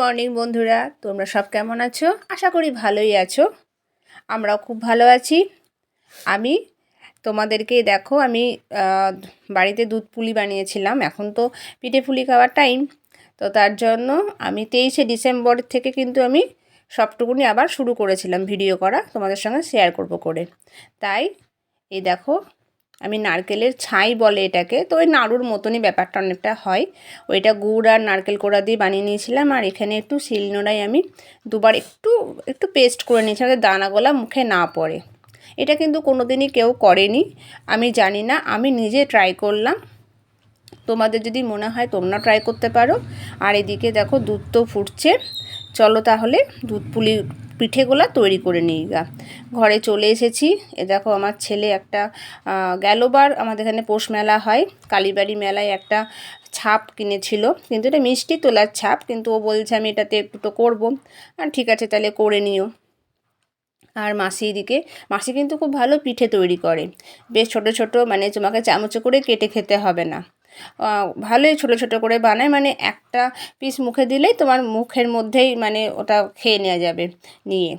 Morning, বন্ধুরা। তোমরা সব কেমন আছো? আশা করি ভালোই আছো। আমরাও খুব ভালো আছি। আমি তোমাদেরকে, দেখো, আমি বাড়িতে দুধ পুলি বানিয়েছিলাম। এখন তো পিঠে পুলি খাওয়ার টাইম তো তার জন্য আমি তেইশে ডিসেম্বর থেকে কিন্তু আমি সবটুকুনি আবার শুরু করেছিলাম ভিডিও করা। তোমাদের সঙ্গে শেয়ার করব করে। তাই, এই দেখো আমি নারকেলের ছাই বলে এটাকে, তো ওই নাড়ুর মতনই ব্যাপারটা অনেকটা হয়। ওইটা গুড় আর নারকেল কোড়া দিয়ে বানিয়ে নিয়েছিলাম, আর এখানে একটু শিলনোড়ায় আমি দুবার একটু একটু পেস্ট করে নিয়েছিলাম যাতে দানাগোলা মুখে না পড়ে। এটা কিন্তু কোনো দিনই কেউ করেনি, আমি জানি না, আমি নিজে ট্রাই করলাম। তোমাদের যদি মনে হয় তোমরা ট্রাই করতে পারো। আর এদিকে দেখো দুধ তো ফুটছে, চলো তাহলে দুধ পুলি পিঠেগুলো তৈরি করে নিই গা। ঘরে চলে এসেছি। এ দেখো আমার ছেলে একটা গেলোবার আমাদের এখানে পৌষ মেলা হয়। কালীবাড়ি মেলায় একটা ছাপ কিনেছিল। কিন্তু এটা মিষ্টি তোলার ছাপ, কিন্তু ও বলছে আমি এটাতে একটু তো করব। আর ঠিক আছে, তাহলে করে নিও। আর মাসি এদিকে, মাসি কিন্তু খুব ভালো পিঠে তৈরি করে। বেশ ছোট ছোট মানে তোমাকে চামচে করে কেটে খেতে হবে না। ভালোই ছোট ছোট করে বানায় মানে একটা পিস মুখে দিলেই তোমার মুখের মধ্যেই মানে ওটা খেয়ে নেওয়া যাবে নিয়ে।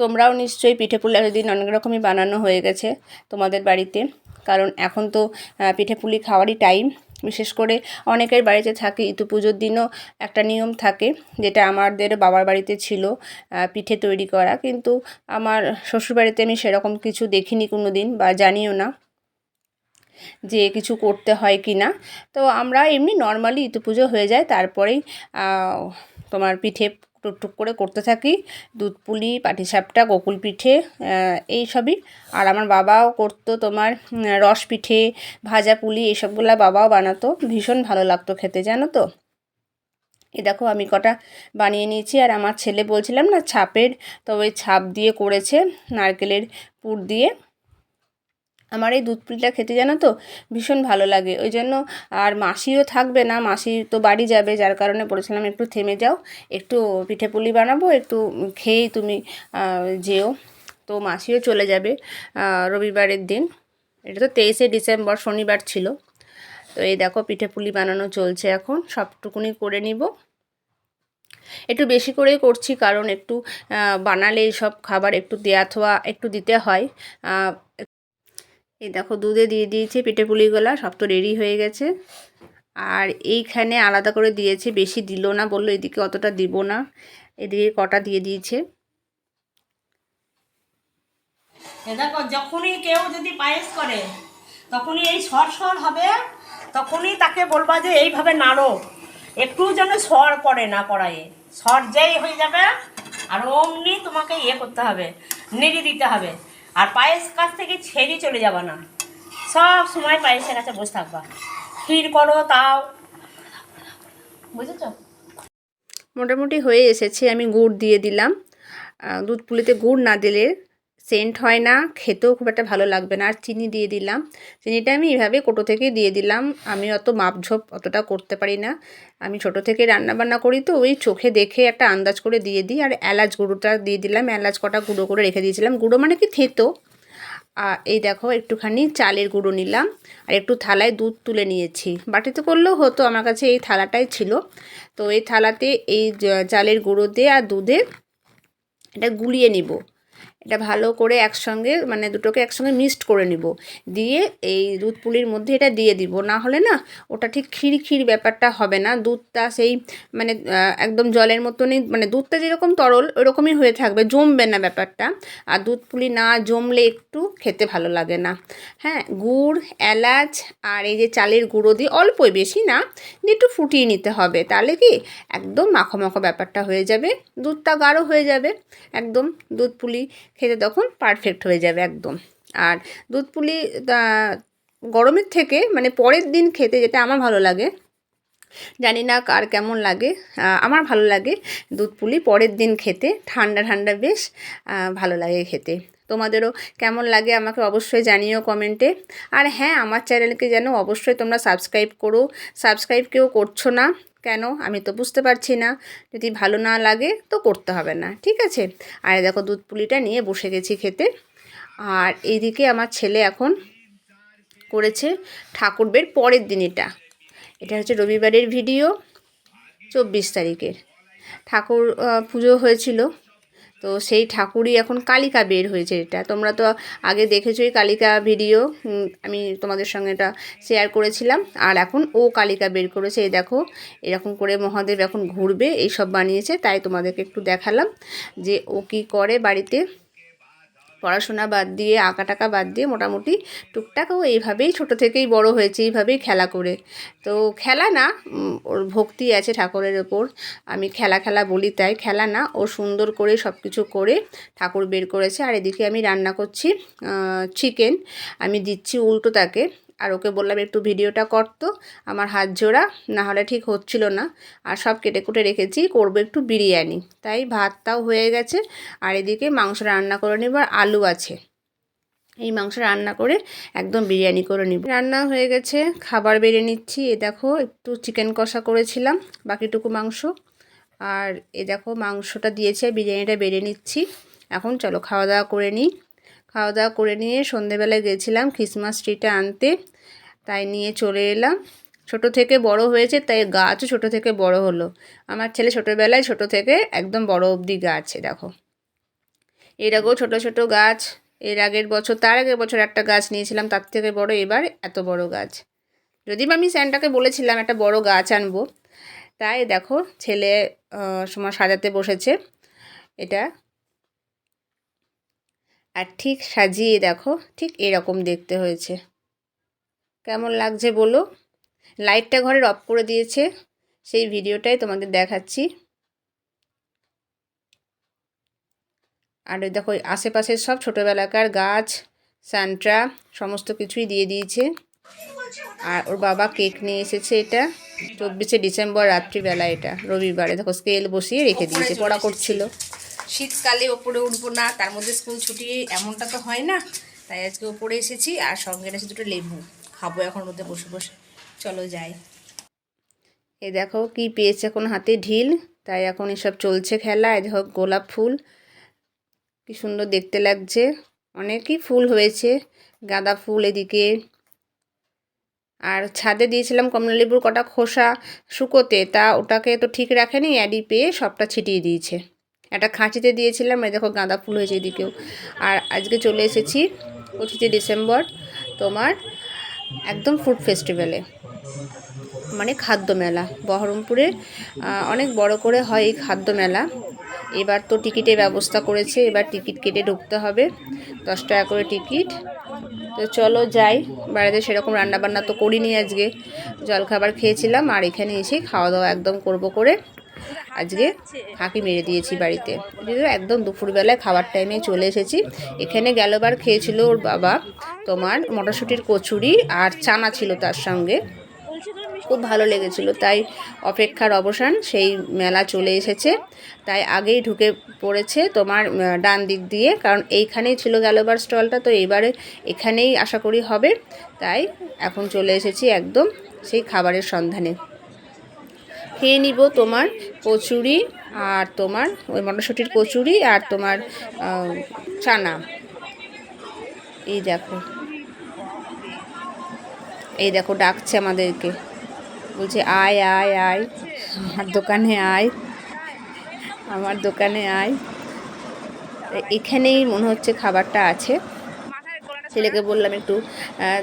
তোমরাও নিশ্চয়ই পিঠে পুলি দিন অনেক রকমই বানানো হয়ে গেছে তোমাদের বাড়িতে, কারণ এখন তো পিঠে পুলি খাওয়ারই টাইম বিশেষ করে অনেকের বাড়িতে থাকে, ইতু পুজোর দিনও একটা নিয়ম থাকে, যেটা আমাদের বাবার বাড়িতে ছিল পিঠে তৈরি করা। কিন্তু আমার শ্বশুরবাড়িতে আমি সেরকম কিছু দেখিনি কোনো দিন বা জানিও না। যে কিছু করতে হয় কি না তো আমরা এমনি নর্মালি ইতু পুজো হয়ে যায় তারপরেই তোমার পিঠে টুকটুক করে করতে থাকি। দুধ পুলি, পাটিসাপটা, গোকুল পিঠে এই সবই। আর আমার বাবাও করতো তোমার রস পিঠে, ভাজা পুলি এইসবগুলো বাবাও বানাতো। ভীষণ ভালো লাগতো খেতে, জানো তো? এ দেখো, আমি কটা বানিয়ে নিয়েছি। আর আমার ছেলে বলছিলাম না, ছাপের তো ওই ছাপ দিয়ে করেছে, নারকেলের পুর দিয়ে। আমার এই দুধ পুলিটা খেতে জানো তো ভীষণ ভালো লাগে। ওই জন্য আর মাসিও থাকবে না, মাসি তো বাড়ি যাবে, যার কারণে বলেছিলাম একটু থেমে যাও, একটু পিঠে পুলি বানাবো, একটু খেয়েই তুমি যেও। তো মাসিও চলে যাবে রবিবারের দিন। এটা তো তেইশে ডিসেম্বর, শনিবার ছিল। তো এই দেখো পিঠে পুলি বানানো চলছে এখন, সবটুকুনি করে নিব। একটু বেশি করেই করছি, কারণ একটু বানালে সব খাবার একটু দেয়া থোয়া একটু দিতে হয়। এই দেখো দুধে দিয়ে দিয়েছে পিঠে পুলিগুলা সব তো রেডি হয়ে গেছে। আর এইখানে আলাদা করে দিয়েছে, বেশি দিল না বলল, এদিকে অতটা দিব না। এদিকে কটা দিয়ে দিয়েছে। দেখো, যখনই কেউ যদি পায়েস করে, তখনই এই সর সর হবে, তখনই তাকে বলবা যে এইভাবে নাড়ো। একটু যেন সর পড়ে না কড়াইয়ে সর যেই হয়ে যাবে, আর অমনি তোমাকে ইয়ে করতে হবে, নেড়ে দিতে হবে। আর পায়েস কাছ থেকে ছেড়ে চলে যাবা না। সব সময় পায়েসের কাছে বসে থাকবা। ক্ষীর করো, তাও। বুঝেছ? মোটামুটি হয়ে এসেছে, আমি গুড় দিয়ে দিলাম। দুধ পুলিতে গুড় না দিলে সেন্ট হয় না, খেতেও খুব একটা ভালো লাগবে না। আর চিনি দিয়ে দিলাম। চিনিটা আমি এভাবে কোটো থেকে দিয়ে দিলাম। আমি অত মাপঝোপ অতটা করতে পারি না। আমি ছোট থেকে রান্না বান্না করি তো, ওই চোখে দেখে একটা আন্দাজ করে দিয়ে দিই। আর এলাচ গুঁড়োটা দিয়ে দিলাম। এলাচ কটা গুঁড়ো করে রেখে দিয়েছিলাম। গুঁড়ো মানে কি থেতো? এই দেখো, একটুখানি চালের গুঁড়ো নিলাম। আর একটু থালায় দুধ তুলে নিয়েছি। বাটিতে করলেও হতো, আমার কাছে এই থালাটাই ছিল। তো এই থালাতে এই চালের গুঁড়ো দিয়ে আর দুধে এটা গুলিয়ে নিব। এটা ভালো করে একসঙ্গে মানে দুটোকে একসঙ্গে মিক্সড করে নিব। দিয়ে এই দুধ পুলির মধ্যে এটা দিয়ে দিব। না হলে না, ওটা ঠিক ক্ষীর ক্ষীর ব্যাপারটা হবে না। দুধটা সেই মানে একদম জলের মতনই মানে দুধটা যেরকম তরল, ওরকমই হয়ে থাকবে। জমবে না ব্যাপারটা। আর দুধ পুলি না জমলে একটু খেতে ভালো লাগে না। হ্যাঁ গুড়, এলাচ আর এই যে চালের গুঁড়ো দিয়ে অল্পই বেশি না দিয়ে একটু ফুটিয়ে নিতে হবে। তাহলে কি একদম মাখো মাখো ব্যাপারটা হয়ে যাবে। দুধটা গাঢ় হয়ে যাবে। একদম দুধ পুলি খেতে তখন পারফেক্ট হয়ে যাবে একদম। আর দুধ পুলি গরমের থেকে মানে পরের দিন খেতে যেটা আমার ভালো লাগে, জানি না কার কেমন লাগে আমার ভালো লাগে দুধ পুলি, পরের দিন খেতে, ঠান্ডা ঠান্ডা বেশ ভালো লাগে খেতে। তোমাদেরও কেমন লাগে আমাকে অবশ্যই জানিও কমেন্টে। আর হ্যাঁ আমার চ্যানেলকে যেন অবশ্যই তোমরা সাবস্ক্রাইব করো। সাবস্ক্রাইব কেউ করছ না, কেন? আমি তো বুঝতে পারছি না। যদি ভালো না লাগে, তো করতে হবে না, ঠিক আছে? আর দেখো দুধ পুলিটা নিয়ে বসে গেছি খেতে। আর এইদিকে আমার ছেলে এখন করেছে ঠাকুরবের পরের দিন এটা এটা হচ্ছে রবিবারের ভিডিও, চব্বিশ তারিখের। ঠাকুর পুজো হয়েছিল। তো সেই ঠাকুরই এখন কালিকা বের হয়েছে এটা। তোমরা তো আগে দেখেছোই কালিকা ভিডিও আমি তোমাদের সঙ্গে এটা শেয়ার করেছিলাম। আর এখন ও কালিকা বের করেছে, এই দেখো, এরকম করে মহাদেব এখন ঘুরবে, এইসব বানিয়েছে, তাই তোমাদেরকে একটু দেখালাম যে ও কি করে বাড়িতে। পড়াশোনা বাদ দিয়ে আঁকা টাকা বাদ দিয়ে মোটামুটি টুকটাক ও এইভাবেই ছোট থেকেই বড় হয়েছে, এইভাবেই খেলা করে। তো খেলা না ওর ভক্তি আছে ঠাকুরের ওপর। আমি খেলা খেলা বলি তাই, খেলা না, ও সুন্দর করে সব কিছু করে ঠাকুর বের করেছে। আর এদিকে আমি রান্না করছি চিকেন আমি দিচ্ছি উল্টো তাকে। আর ওকে বললাম, একটু ভিডিওটা করতো আমার হাত জোড়া, না হলে ঠিক হচ্ছিল না। আর সব কেটে কুটে রেখেছি, করব একটু বিরিয়ানি। তাই ভাতটাও হয়ে গেছে, আর এদিকে মাংস রান্না করে নেব, আর আলু আছে। এই মাংস রান্না করে একদম বিরিয়ানি করে নিব। রান্না হয়ে গেছে, খাবার বেড়ে নিচ্ছি। এ দেখো, একটু চিকেন কষা করেছিলাম, বাকিটুকু মাংস। আর এ দেখো, মাংসটা দিয়েছে বিরিয়ানিটা বেড়ে নিচ্ছি। এখন চলো খাওয়া দাওয়া করে নিই। খাওয়া দাওয়া করে নিয়ে সন্ধেবেলায় গেছিলাম খ্রিসমাস ট্রিটা আনতে, তাই নিয়ে চলে এলাম। ছোট থেকে বড় হয়েছে, তাই গাছও ছোট থেকে বড় হলো। আমার ছেলে ছোটোবেলায় ছোট থেকে একদম বড় অবধি গাছ, দেখো। এর এরকম ছোট ছোটো গাছ, এর আগের বছর, তার আগের বছর একটা গাছ নিয়েছিলাম, তার থেকে বড় এবার এত বড় গাছ। যদি বা আমি স্যান্টাকে বলেছিলাম একটা বড় গাছ আনব, তাই দেখো ছেলে সময় সাজাতে বসেছে। এটা আর ঠিক সাজিয়ে দেখো, ঠিক এরকম দেখতে হয়েছে। কেমন লাগছে বলো? লাইটটা ঘরের অফ করে দিয়েছে, সেই ভিডিওটাই তোমাদের দেখাচ্ছি। আর দেখো আশেপাশের সব ছোটোবেলাকার গাছ সান্ট্রা সমস্ত কিছুই দিয়ে দিয়েছে। আর ওর বাবা কেক নিয়ে এসেছে এটা, চব্বিশে ডিসেম্বর রাত্রিবেলা এটা, রবিবারে। দেখো স্কেল বসিয়ে রেখে দিয়েছে, পড়া করছিল। শীতকালে ওপরে উঠবো না, তার মধ্যে স্কুল ছুটি এমনটা তো হয় না। তাই আজকে ওপরে এসেছি আর সঙ্গে এনেছি দুটো লেবু। খাব এখন মধ্যে বসে বসে। চলো যাই। এ দেখো কি পেয়েছে এখন হাতে ঢিল। তাই এখন এসব চলছে খেলা। এই দেখো গোলাপ ফুল। কি সুন্দর দেখতে লাগছে। অনেকই ফুল হয়েছে। গাঁদা ফুল এদিকে। আর ছাদে দিয়েছিলাম কমলালেবুর কটা খোসা শুকোতে। তা ওটাকে তো ঠিক রাখেনি অ্যাডি পেয়ে সবটা ছিটিয়ে দিয়েছে। একটা খাঁচিতে দিয়েছিলাম, এই দেখো গাঁদা ফুল হয়েছে এদিকেও। আর আজকে চলে এসেছি পঁচিশে ডিসেম্বর তোমার একদম ফুড ফেস্টিভ্যালে। মানে খাদ্য মেলা। বহরমপুরে অনেক বড় করে হয় এই খাদ্য মেলা। এবার তো টিকিটের ব্যবস্থা করেছে, এবার টিকিট কেটে ঢুকতে হবে। দশ টাকা করে টিকিট। তো চলো যাই, বাড়িতে সেরকম রান্নাবান্না তো করিনি আজকে। জলখাবার খেয়েছিলাম আর এখানে এসে খাওয়া দাওয়া একদম করব করে। আজকে ফাঁকি মেরে দিয়েছি বাড়িতে। একদম দুপুরবেলায় খাবার টাইমে চলে এসেছি। এখানে গেলবার খেয়েছিল ওর বাবা তোমার মটরশুঁটির কচুরি আর চানা ছিল তার সঙ্গে। খুব ভালো লেগেছিল, তাই অপেক্ষার অবসান, সেই মেলা চলে এসেছে। তাই আগেই ঢুকে পড়েছে তোমার ডান দিক দিয়ে, কারণ এইখানেই ছিল গেলোবার স্টলটা, তো এইবারে এখানেই আশা করি হবে। তাই এখন চলে এসেছি একদম সেই খাবারের সন্ধানে। খেয়ে নিব তোমার কচুরি আর তোমার ওই মটরশুঁটির কচুরি আর তোমার চানা। এই দেখো। এই দেখো, ডাকছে আমাদেরকে। বলছে, আয় আয় আয়। আমার দোকানে আয়। আমার দোকানে আয়। এখানেই মনে হচ্ছে খাবারটা আছে। ছেলেকে বললাম একটু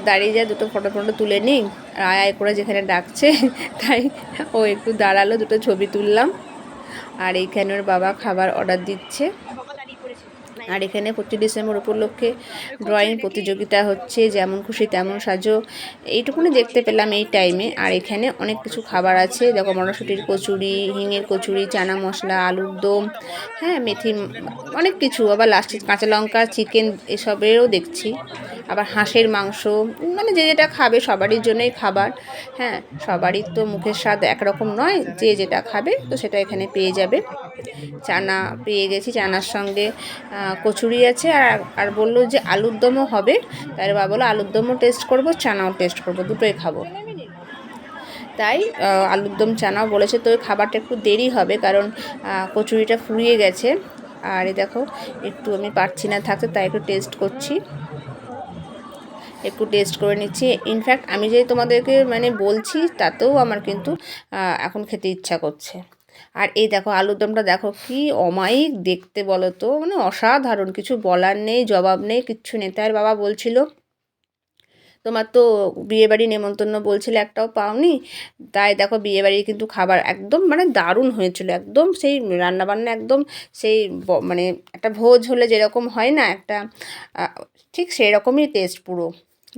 দাঁড়িয়ে যা, দুটো ফটো ফটো তুলে নিই আর আয় করে যেখানে ডাকছে, তাই ও একটু দাঁড়াল, দুটো ছবি তুললাম। আর এইখানে ওর বাবা খাবার অর্ডার দিচ্ছে। আর এখানে পঁচিশ ডিসেম্বর উপলক্ষে ড্রয়িং প্রতিযোগিতা হচ্ছে, যেমন খুশি তেমন সাজো। এইটুকুনি দেখতে পেলাম এই টাইমে আর এখানে অনেক কিছু খাবার আছে, দেখো মটরশুঁটির কচুরি, হিঙের কচুরি, চানা মশলা, আলুর দম হ্যাঁ মেথি, অনেক কিছু। আবার লাস্টে কাঁচা লঙ্কা চিকেন এসবেরও দেখছি। আবার হাঁসের মাংস মানে যে যেটা খাবে সবারই জন্যই খাবার। হ্যাঁ সবারই তো মুখের স্বাদ একরকম নয়, যে যেটা খাবে তো সেটা এখানে পেয়ে যাবে। চানা পেয়ে গেছি, চানার সঙ্গে কচুরি আছে আর আর বলল যে আলুর দমও হবে। তাই বাবা বলল, আলুর দমও টেস্ট করব, চানাও টেস্ট করব, দুটোই খাব। তাই আলুর দম, চানাও বলেছে তো খাবারটা একটু দেরি হবে কারণ কচুরিটা ফুরিয়ে গেছে। আর দেখো, একটু আমি পারছি না থাকতে, তাই একটু টেস্ট করছি। একটু টেস্ট করে নিচ্ছি। ইনফ্যাক্ট আমি যে তোমাদেরকে মানে বলছি, তাতেও আমার কিন্তু এখন খেতে ইচ্ছা করছে। আর এই দেখো, আলুর দমটা দেখো কি অমায়িক দেখতে বলো তো মানে অসাধারণ, কিছু বলার নেই, জবাব নেই, কিচ্ছু নেই। তার বাবা বলছিল, তোমার তো বিয়েবাড়ি নেমন্তন্ন বলছিলে, একটাও পাওনি। তাই দেখো বিয়েবাড়ি কিন্তু খাবার একদম মানে দারুণ হয়েছিল। একদম সেই রান্নাবান্না একদম সেই মানে একটা ভোজ হলে যেরকম হয় না, একটা ঠিক সেই রকমই টেস্ট পুরো।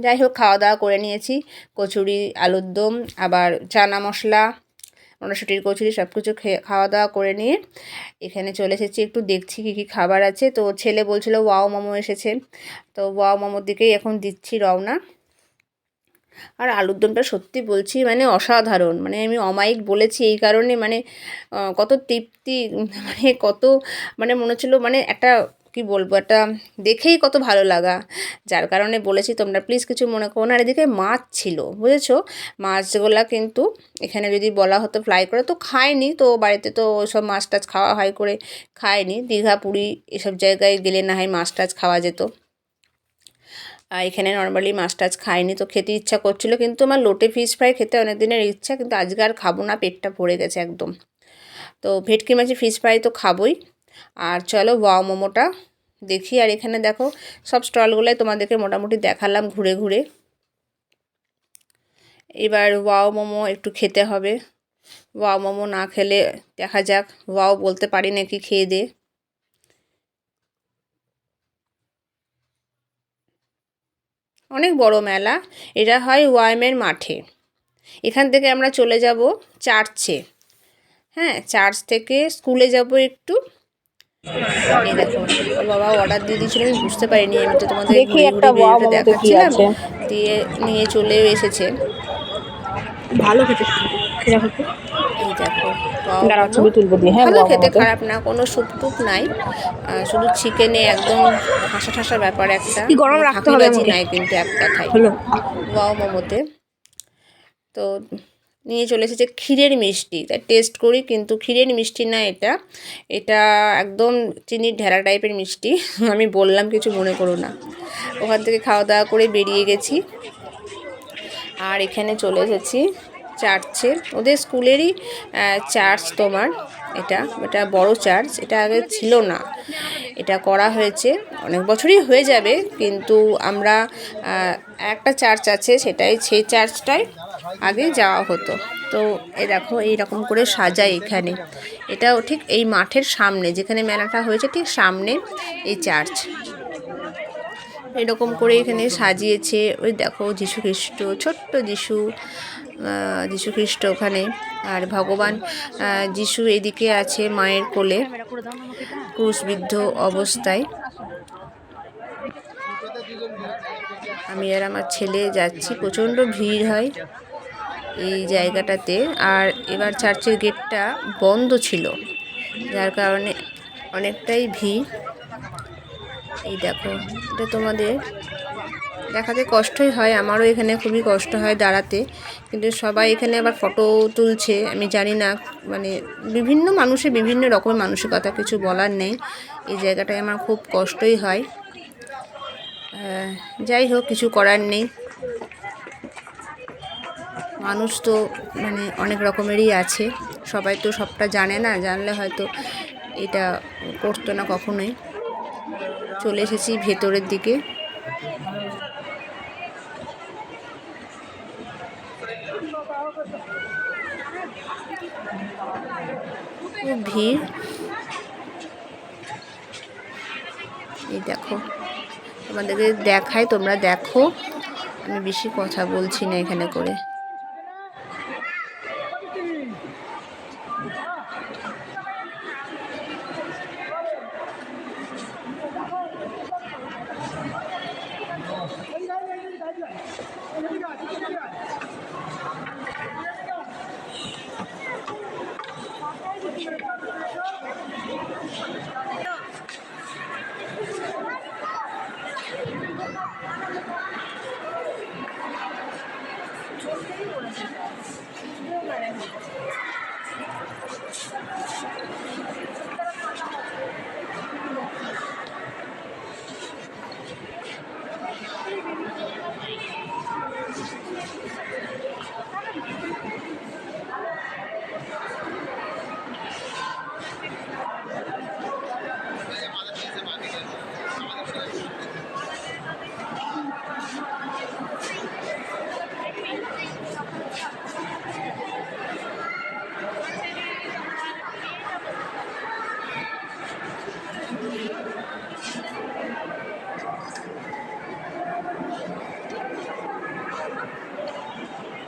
যাই হোক খাওয়া দাওয়া করে নিয়েছি। কচুরি, আলুর দম, আবার চানা মশলা, মটরশুঁটির কচুরি সব কিছু খাওয়া দাওয়া করে নিয়ে এখানে চলে এসেছি। একটু দেখছি কী কী খাবার আছে। তো ছেলে বলছিল, ওয়াও, মোমো এসেছে। তো ওয়াও, মোমোর দিকেই এখন দিচ্ছি রওনা। আর আলুর দমটা সত্যি বলছি মানে অসাধারণ। মানে আমি অমায়িক বলেছি এই কারণে মানে কত তৃপ্তি মানে কত মানে মনে হচ্ছিল মানে একটা কি বলব, একটা দেখেই কত ভালো লাগা। যার কারণে বলেছি তোমরা প্লিজ কিছু মনে করো না। এদিকে মাছ ছিল, বুঝেছ? মাছগুলা কিন্তু এখানে যদি বলা হতো ফ্রাই করে, তো খায়নি। তো বাড়িতে তো ওইসব মাছ টাছ খাওয়া হয় করে খায়নি। দীঘা, পুরী এসব জায়গায় গেলে না হয় মাছ টাছ খাওয়া যেত। এখানে নর্মালি মাছ টাছ খাইনি তো খেতে ইচ্ছা করছিল। কিন্তু আমার লোটে ফিশ ফ্রাই খেতে অনেক দিনের ইচ্ছা, কিন্তু আজকে আর খাব না, পেটটা ভরে গেছে একদম। তো ভেটকি মাছি ফিশ ফ্রাই তো খাবোই। আর চলো ওয়াও মোমোটা দেখি। আর এখানে দেখো, সব স্টলগুলোই তোমাদেরকে মোটামুটি দেখালাম ঘুরে ঘুরে। এবার ওয়াও মোমো একটু খেতে হবে। ওয়াও মোমো না খেলে দেখা যাক। ওয়াও বলতে পারি নাকি খেয়ে দে। অনেক বড় মেলা। এটা হয় ওয়াইমের মাঠে। এখান থেকে আমরা চলে যাব চার্চে। হ্যাঁ চার্চ থেকে স্কুলে যাব একটু। এই দেখো ওর বাবা অর্ডার দিয়ে দিয়েছিল আমি বুঝতে পারিনি আমি তো তোমাদের একটা দেখাচ্ছিলাম। দিয়ে নিয়ে চলেও এসেছে। ভালো খেতে এই দেখো wow দাঁড়াও মোমো। ছবি তুলবো দিয়ে। হ্যাঁ ভালো খেতে খারাপ না কোনো স্যুপ টুপ নাই শুধু চিকেনে একদম ঠাসা ঠাসা ব্যাপার একটা। গরম রাখতে হবে নাই কিন্তু এক কথায় হলো। ওয়াও মোমোতে। তো নিয়ে চলে এসেছে ক্ষীরের মিষ্টি। তাই টেস্ট করি, কিন্তু ক্ষীরের মিষ্টি না এটা। এটা একদম চিনির ঢেরা টাইপের মিষ্টি। আমি বললাম কিছু মনে করো না। ওখান থেকে খাওয়া দাওয়া করে বেরিয়ে গেছি। আর এখানে চলে এসেছি চার্চে। ওদের স্কুলেরই চার্চ তোমার এটা। এটা বড় চার্চ, এটা আগে ছিল না। এটা করা হয়েছে। অনেক বছরই হয়ে যাবে, কিন্তু আমরা একটা চার্চ আছে সেটাই, সেই চার্চটাই আগে যাওয়া হতো। তো এ দেখো, এইরকম করে সাজায় এখানে। এটাও ঠিক এই মাঠের সামনে, যেখানে মেলাটা হয়েছে, ঠিক সামনে এই চার্চ। এরকম করে এখানে সাজিয়েছে ওই দেখো খ্রিস্ট ছোট্ট যিশু খ্রিস্ট ওখানে। আর ভগবান যিশু এদিকে আছে মায়ের কোলে, ক্রুশবিদ্ধ অবস্থায়। আমি আর আমার ছেলে যাচ্ছি, প্রচণ্ড ভিড় হয়। এই জায়গাটাতে। আর এবার চার্চের গেটটা বন্ধ ছিল, যার কারণে অনেকটাই ভিড়। এই দেখো, এটা তোমাদের দেখাতে কষ্টই হয়, আমারও এখানে খুবই কষ্ট হয় দাঁড়াতে। কিন্তু সবাই এখানে আবার ফটো তুলছে, আমি জানি না মানে বিভিন্ন মানুষের, বিভিন্ন রকমের মানসিকতা কিছু বলার নেই। এই জায়গাটায় আমার খুব কষ্টই হয়। যাই হোক, কিছু করার নেই। মানুষ তো মানে অনেক রকমেরই আছে। সবাই তো সবটা জানে না, জানলে হয়তো এটা করতো না কখনোই। চলে এসেছি ভেতরের দিকে। খুব ভিড়। এই দেখো, তোমাদেরকে দেখাই, তোমরা দেখো। আমি বেশি কথা বলছি না এখানে করে।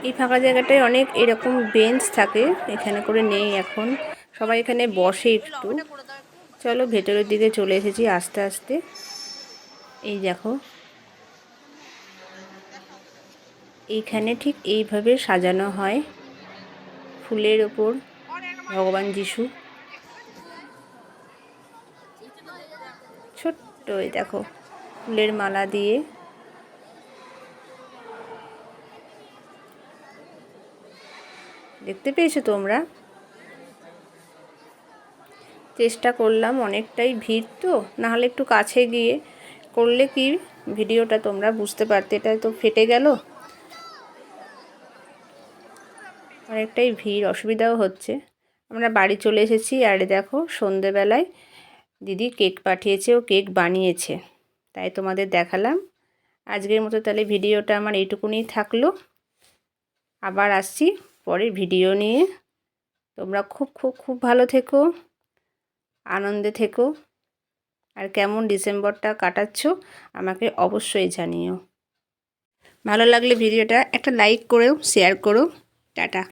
এই ফাঁকা জায়গাটায় অনেক এরকম বেঞ্চ থাকে, এখানে করে নেই এখন। সবাই এখানে বসে একটু। চলো ভেতরের দিকে চলে এসেছি আস্তে আস্তে। এই দেখো। এইখানে ঠিক এইভাবে সাজানো হয় ফুলের ওপর, ভগবান যিশু। ছোট্ট দেখো, ফুলের মালা দিয়ে। দেখতে পেয়েছ তোমরা? চেষ্টা করলাম, অনেকটাই ভিড় তো। নাহলে একটু কাছে গিয়ে করলে কি ভিডিওটা তোমরা বুঝতে পারতে, এটা তো ফেটে গেল। অনেকটাই ভিড়, অসুবিধাও হচ্ছে। আমরা বাড়ি চলে এসেছি, আর দেখো সন্ধেবেলায় দিদি কেক পাঠিয়েছে, ও কেক বানিয়েছে। তাই তোমাদের দেখালাম। আজকের মতো তাহলে ভিডিওটা আমার এইটুকুনি থাকল। আবার আসছি। পরের ভিডিও নিয়ে। তোমরা খুব খুব খুব ভালো থেকো, আনন্দে থেকো। আর কেমন ডিসেম্বরটা কাটাচ্ছ, আমাকে অবশ্যই জানিও। ভালো লাগলে ভিডিওটা একটা লাইক করেও, শেয়ার করো। টাটা।